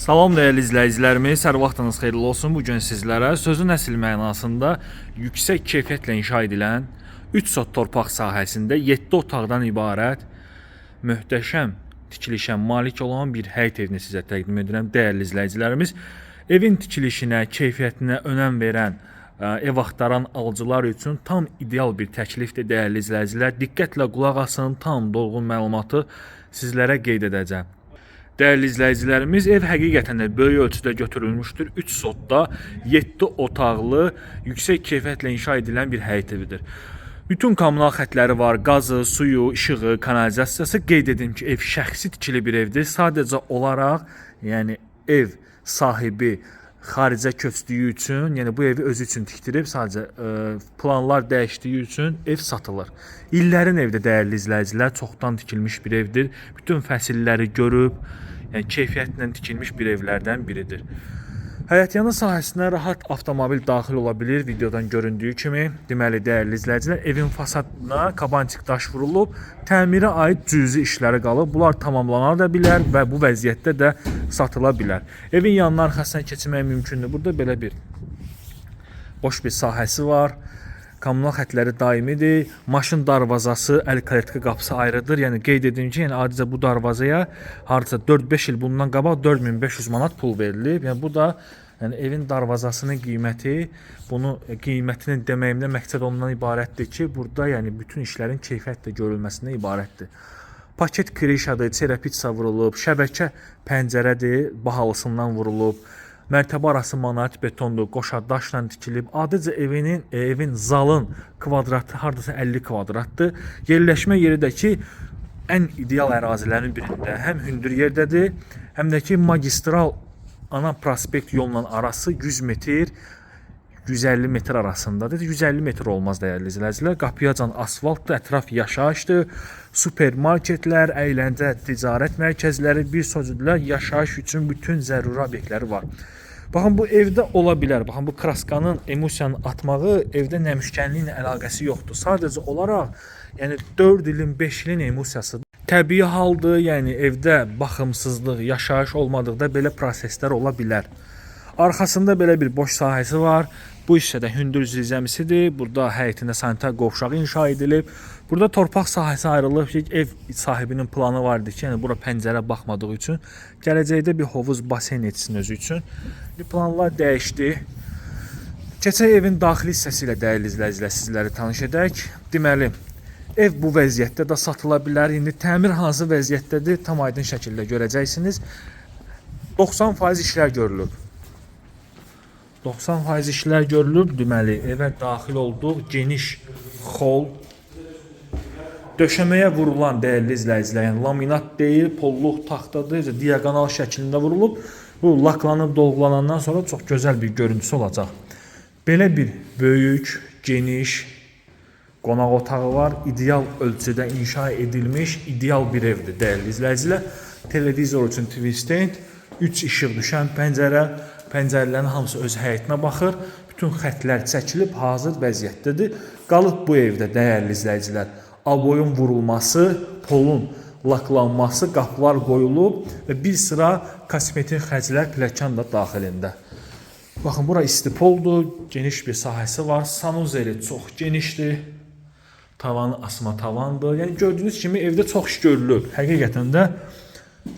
Salam dəyərli izləyicilərimiz, hər vaxtınız xeyirli olsun. Bu gün sizlərə sözün əsl mənasında yüksək keyfiyyətlə inşa edilən 3 sot torpaq sahəsində 7 otaqdan ibarət möhtəşəm tikilişə malik olan bir həyət evini sizə təqdim edirəm dəyərli izləyicilərimiz. Evin tikilişinə, keyfiyyətinə önəm verən ə, ev axtaran alıcılar üçün tam ideal bir təklifdir dəyərli izləyicilər. Diqqətlə qulaq asın, tam dolğun məlumatı sizlərə qeyd edəcəm. Dəyərli izləyicilərimiz, ev həqiqətən də böyük ölçüdə götürülmüşdür. 3 sotda 7 otaqlı, yüksək keyfiyyətlə inşa edilən bir həyət evidir. Bütün kommunal xətləri var, qazı, suyu, işığı, kanalizasiyası. Qeyd edim ki, ev şəxsi tikili bir evdir. Sadəcə olaraq, yəni ev sahibi xaricə köçdüyü üçün, yəni bu evi özü üçün tikdirib, sadəcə ə, planlar dəyişdiyi üçün ev satılır. İllərin evdə dəyərli izləyicilər, çoxdan tikilmiş bir evdir. Bütün fəsilləri görüb, yəni keyfiyyətlə tikilmiş bir evlərdən biridir. Həyətyanı sahəsinə rahat avtomobil daxil ola bilir videodan göründüyü kimi. Deməli dəyərli izləyicilər, evin fasadına kabançıq daş vurulub, təmirə aid cüzi işləri qalıb. Bunlar tamamlana da bilər və bu vəziyyətdə də satıla bilər. Evin yanına arxasına keçmək mümkündür. Burada belə bir boş bir sahəsi var. Kommunal xətləri daimidir. Maşın darvazası, əl karetka qapısı ayrıdır. Yəni qeyd edim ki, yəni adicə bu darvazaya hardasa 4-5 il bundan qabaq 4500 manat pul verilib. Yəni bu da yəni evin darvazasının qiyməti, bunu qiymətini deməyimdə məqsəd ondan ibarətdir ki, burada yəni bütün işlərin keyfiyyətlə görülməsindən ibarətdir. Paket krişadır, çerapitsa vurulub, şəbəkə pəncərədir, bahalısından vurulub. Mərtəbə arası monolit betondur, qoşa daşla tikilib. Adicə evinin, evin zalın kvadratı hardasa 50 kvadratdır. Yerləşmə yeri də ki, ən ideal ərazilərin birində. Həm hündür yerdədir, həm də ki magistral ana prospekt yolla arası 100 metr 150 metr arasındadır. 150 metr olmaz dəyərli izləyicilər. Qapıyacan asfaltdır, ətraf yaşayışdır. Supermarketlər, əyləncə, ticarət mərkəzləri, bir sözlə yaşayış üçün bütün zəruri obyektləri var. Baxın bu evdə ola bilər. Baxın bu kraskanın emosiyanı atmağı evdə nəmişkənliklə əlaqəsi yoxdur. Sadəcə olaraq yəni 4 ilin, 5 ilin emosiyasıdır. Təbii haldır, yəni evdə baxımsızlıq, yaşayış olmadıqda belə proseslər ola bilər. Arxasında belə bir boş sahəsi var. Bu hissədə hündür zirzəmisidir. Burada həyətində sanitar qovşağı inşa edilib. Burada torpaq sahəsi ayrılıb ki, ev sahibinin planı vardı ki, yəni bura pəncərə baxmadığı üçün gələcəkdə bir hovuz basen etsin özü üçün. Planlar dəyişdi. Keçək evin daxili hissəsi ilə dəyərli izləyicilər sizləri tanış edək. Deməli, ev bu vəziyyətdə də satıla bilər. İndi təmir hansı vəziyyətdədir, tam aydın şəkildə görəcəksiniz. 90% işlər görülüb. 90% işlər görülüb. Deməli, evə daxil olduq. Geniş xol döşəməyə vurulan dəyərli izləyicilər, yəni laminat deyil, polluq taxtadır, diaqonal şəklində vurulub. Bu laklanıb dolgulanandan sonra çox gözəl bir görüntüsü olacaq. Belə bir böyük, geniş qonaq otağı var. İdeal ölçüdə inşa edilmiş ideal bir evdir dəyərli izləyicilər. Televizor üçün TV stand, 3 işıq düşən pəncərə, pəncərələrin hamısı öz həyətinə baxır. Bütün xətlər çəkilib hazır vəziyyətdədir. Qalıb bu evdə dəyərli izləyicilər aboyun vurulması, polun laklanması, qapılar qoyulub və bir sıra kosmetik xərclər pilləkən də daxilində. Baxın, bura istipoldur, geniş bir sahəsi var. Sanuzeli çox genişdir. Tavanı asma tavandır. Yəni gördüyünüz kimi evdə çox iş görülüb. Həqiqətən də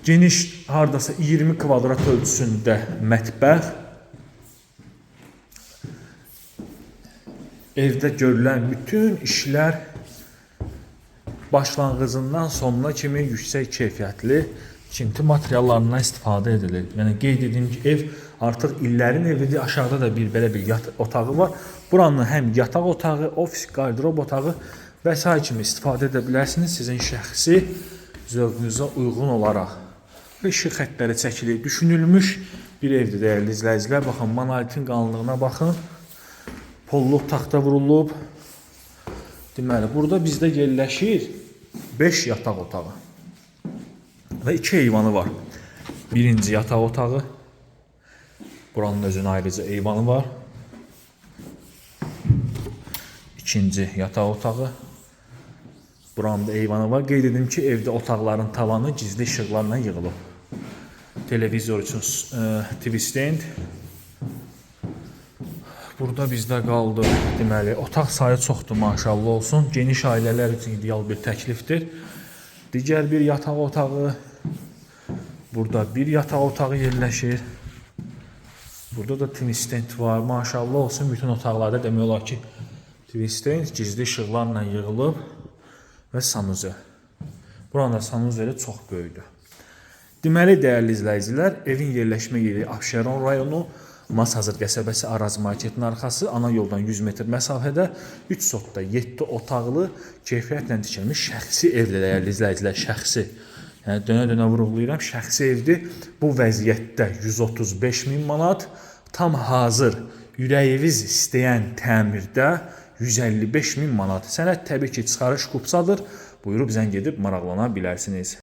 geniş hardasa 20 kvadrat ölçüsündə mətbəx. Evdə görülən bütün işlər başlanğıcından sonuna kimi yüksək keyfiyyətli tikinti materiallarından istifadə edilir. Yəni qeyd edim ki, ev artıq illərin evidir. Aşağıda da bir belə bir yat otağı var. Buranın həm yataq otağı, ofis, qardırob otağı və s. kimi istifadə edə bilərsiniz sizin şəxsi zövqünüzə uyğun olaraq. İşıq xəttləri çəkilib, düşünülmüş bir evdir dəyərli izləyicilər. Baxın, monolitin qalınlığına baxın. Polluq taxta vurulub. Deməli, burada bizdə yerləşir 5 yataq otağı və 2 eyvanı var. Birinci yataq otağı. Buranın özünə ayrıca eyvanı var. İkinci yataq otağı. Buranın da eyvanı var. Qeyd edim ki, evdə otaqların tavanı gizli işıqlarla yığılıb. televizor üçün e, TV stand. Burada bizdə qaldı. Deməli, otaq sayı çoxdur, maşallah olsun. Geniş ailələr üçün ideal bir təklifdir. Digər bir yataq otağı. Burada bir yataq otağı yerləşir. Burada da TV stand var. Maşallah olsun bütün otaqlarda demək olar ki, TV stand gizli işıqlarla yığılıb və sanuzel. Buranın da sanuzeli çox böyükdür. Deməli, dəyərli izləyicilər, evin yerləşmə yeri Abşeron rayonu, Masazır qəsəbəsi Araz marketinin arxası, ana yoldan 100 metr məsafədə 3 sotda 7 otaqlı keyfiyyətlə tikilmiş şəxsi evdir, dəyərli izləyicilər, şəxsi. Yəni dönə-dönə vurğulayıram, şəxsi evdir. Bu vəziyyətdə 135 min manat, tam hazır ürəyiniz istəyən təmirdə 155 min manat. Sənəd təbii ki, çıxarış kupsadır. Buyurub zəng edib maraqlana bilərsiniz.